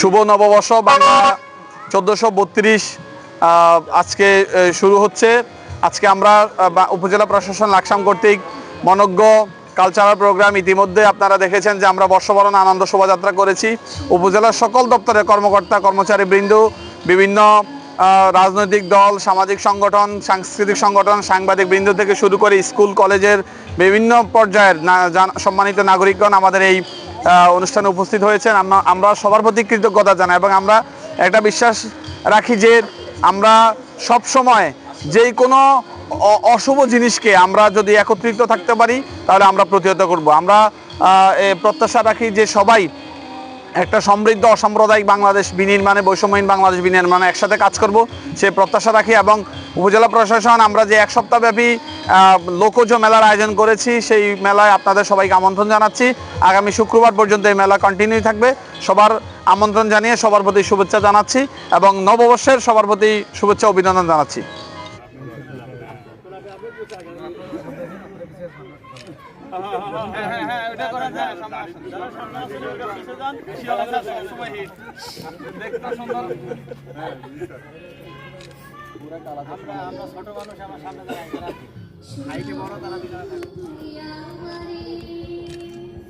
শুভ নববর্ষ, বাংলা চোদ্দোশো বত্রিশ আজকে শুরু হচ্ছে। আজকে আমরা উপজেলা প্রশাসন লাকসাম কর্তৃক মনজ্ঞ কালচারাল প্রোগ্রাম ইতিমধ্যে আপনারা দেখেছেন যে আমরা বর্ষবরণ আনন্দ শোভাযাত্রা করেছি। উপজেলার সকল দপ্তরের কর্মকর্তা, কর্মচারী বৃন্দ, বিভিন্ন রাজনৈতিক দল, সামাজিক সংগঠন, সাংস্কৃতিক সংগঠন, সাংবাদিক বৃন্দ থেকে শুরু করে স্কুল, কলেজের বিভিন্ন পর্যায়ের সম্মানিত নাগরিকগণ আমাদের এই অনুষ্ঠানে উপস্থিত হয়েছেন। আমরা সবার প্রতি কৃতজ্ঞতা জানাই এবং আমরা একটা বিশ্বাস রাখি যে আমরা সব সময় যেই কোনো অশুভ জিনিসকে আমরা যদি একত্রিত থাকতে পারি, তাহলে আমরা প্রতিহত করব। আমরা প্রত্যাশা রাখি যে সবাই একটা সমৃদ্ধ অসাম্প্রদায়িক বাংলাদেশ, বিনির্মাণে, বৈষম্যহীন বাংলাদেশ বিনির্মাণে একসাথে কাজ করব, সে প্রত্যাশা রাখি এবং উপজেলা প্রশাসন, আমরা যে এক সপ্তাহব্যাপী লোকজ মেলার আয়োজন করেছি, সেই মেলায় আপনাদের সবাইকে আমন্ত্রণ জানাচ্ছি। আগামী শুক্রবার পর্যন্ত এই মেলা কন্টিনিউ থাকবে। সবার আমন্ত্রণ জানিয়ে সবার প্রতি শুভেচ্ছা জানাচ্ছি এবং নববর্ষের সবার প্রতি শুভেচ্ছা, অভিনন্দন জানাচ্ছি। আমরা ছোট মানুষ আমার সামনে হাইটে বড় তারা